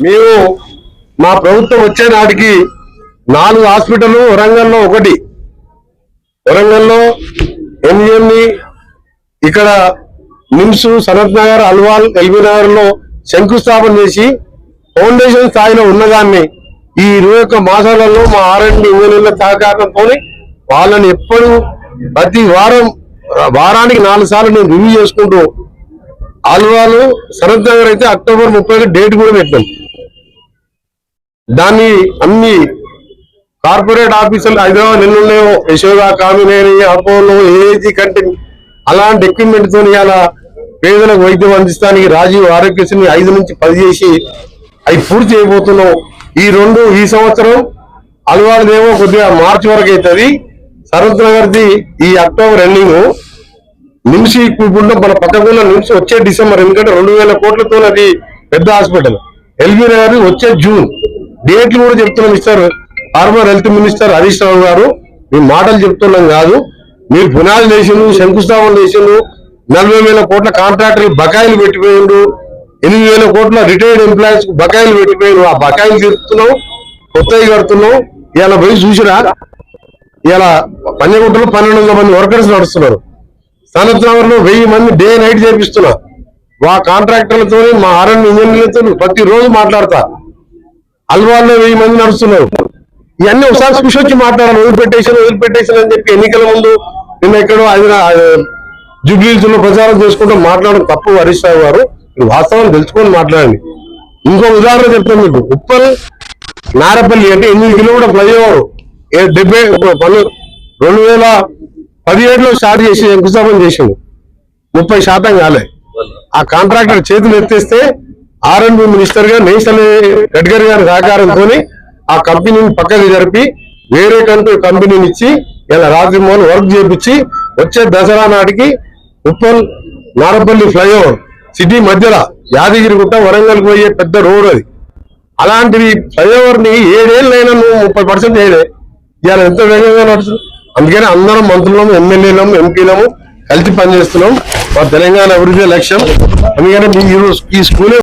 మేము మా ప్రభుత్వం వచ్చే నాటికి నాలుగు హాస్పిటల్ వరంగల్లో ఒకటి. వరంగల్లో ఎంజిఎంని ఇక్కడ నిమ్స్ సనత్ నగర్ అల్వాల్ ఎల్బీ నగర్లో శంకుస్థాపన చేసి ఫౌండేషన్ స్థాయిలో ఉన్నదాన్ని ఈ ఇరవై ఒక్క మాసాలలో మా ఆర్ఎండ్ ఇంజనీర్ల సహకారంతో వాళ్ళని ఎప్పుడు ప్రతి వారం వారానికి నాలుగు సార్లు నేను రివ్యూ చేసుకుంటూ ఆల్వాలు సనత్ నగర్ అయితే అక్టోబర్ ముప్పై డేట్ కూడా పెట్టాను దాన్ని అన్ని కార్పొరేట్ ఆఫీసులు హైదరాబాద్ నిన్నున్నాయో ఉన్నాయో యశోద కామినేని అపోలో ఏజీ కంటిన్యూ అలాంటి ఎక్విప్మెంట్తో ఇలా పేదలకు వైద్యం అందిస్తానికి రాజీవ్ ఆరోగ్యశ్రీని ఐదు నుంచి పది చేసి అవి పూర్తి చేయబోతున్నాం. ఈ రెండు ఈ సంవత్సరం అలవాళ్ళదేమో కొద్దిగా మార్చి వరకు అవుతుంది. సరత్ నగర్ది ఈ అక్టోబర్ ఎండింగ్ నిమిషి ఇప్పుడు మన పక్కకున్న నిమ్స్ వచ్చే డిసెంబర్ ఎందుకంటే రెండు వేల కోట్లతో అది పెద్ద హాస్పిటల్. ఎల్బీ నగర్ వచ్చే జూన్. డేట్లు కూడా చెప్తున్నాం ఇస్తారు former health minister Harish Rao గారు. మీ మాటలు చెప్తున్నాం కాదు. మీరు పునాది వేసిండు శంకుస్థాపన చేసిండు నలభై వేల కోట్ల కాంట్రాక్టర్లు బకాయిలు పెట్టిపోయిండు ఎనిమిది వేల కోట్ల రిటైర్డ్ ఎంప్లాయీస్ బకాయిలు పెట్టిపోయిండు ఆ బకాయిలు తీరుతున్నాం కొత్తవి కడుతున్నాం. ఇలా పోయి చూసిరా? ఇలా పన్నెగుంటలో పన్నెండు వందల మంది వర్కర్స్ నడుస్తున్నారు. సనత్నగర్లో వెయ్యి మంది డే నైట్ చేపిస్తున్నా. మా కాంట్రాక్టర్లతో మా ఆర్ఎన్ ఇంజనీర్లతో ప్రతిరోజు మాట్లాడతా. అల్వాల్లో వెయ్యి మంది నడుస్తున్నారు. ఇవన్నీ ఒకసారి చూసి వచ్చి మాట్లాడాలి. వదిలిపెట్టేసాను వదిలిపెట్టేసాను అని చెప్పి ఎన్నికల ముందు నిన్న ఎక్కడో జూబ్లీస్లో ప్రచారం చేసుకుంటూ మాట్లాడడం తప్పు హరీష్ రావు గారు. వాస్తవాన్ని తెలుసుకొని మాట్లాడండి. ఇంకో ఉదాహరణ చెప్తాను మీకు. ఉప్పల్ నారపల్లి అంటే ఎనిమిది కిలోమీటర్ ఫ్లైఓవర్. ఏ- డెబ్బై పన్ను రెండు వేల పదిహేడులో స్టార్ట్ చేసి శంకుస్థాపన చేసింది ముప్పై శాతం కాలే. ఆ కాంట్రాక్టర్ చేతులు ఎత్తేస్తే ఆర్ అండ్ బి మినిస్టర్గా నేషనల్ గడ్కరీ గారి సహకారంతో ఆ కంపెనీని పక్కకి జరిపి వేరే కంట్రీ కంపెనీని ఇచ్చి ఇలా రాజమోహన్ వర్క్ చేపించి వచ్చే దసరా నాటికి ఉప్పల్ నారపల్లి ఫ్లైఓవర్ సిటీ మధ్యలో యాదగిరిగుట్ట వరంగల్ పోయే పెద్ద రోడ్ అది. అలాంటివి ఫ్లైఓవర్ని ఏడేళ్ళైనా నువ్వు ముప్పై పర్సెంట్ ఏడే. ఇవాళ ఎంత వేగంగా నడుస్తుంది అందుకని అందరం మంత్రులము ఎమ్మెల్యేలము ఎంపీలము కలిసి పనిచేస్తున్నాం. మా తెలంగాణ అభివృద్ధి లక్ష్యం. అందుకని మీ ఈ స్కూలే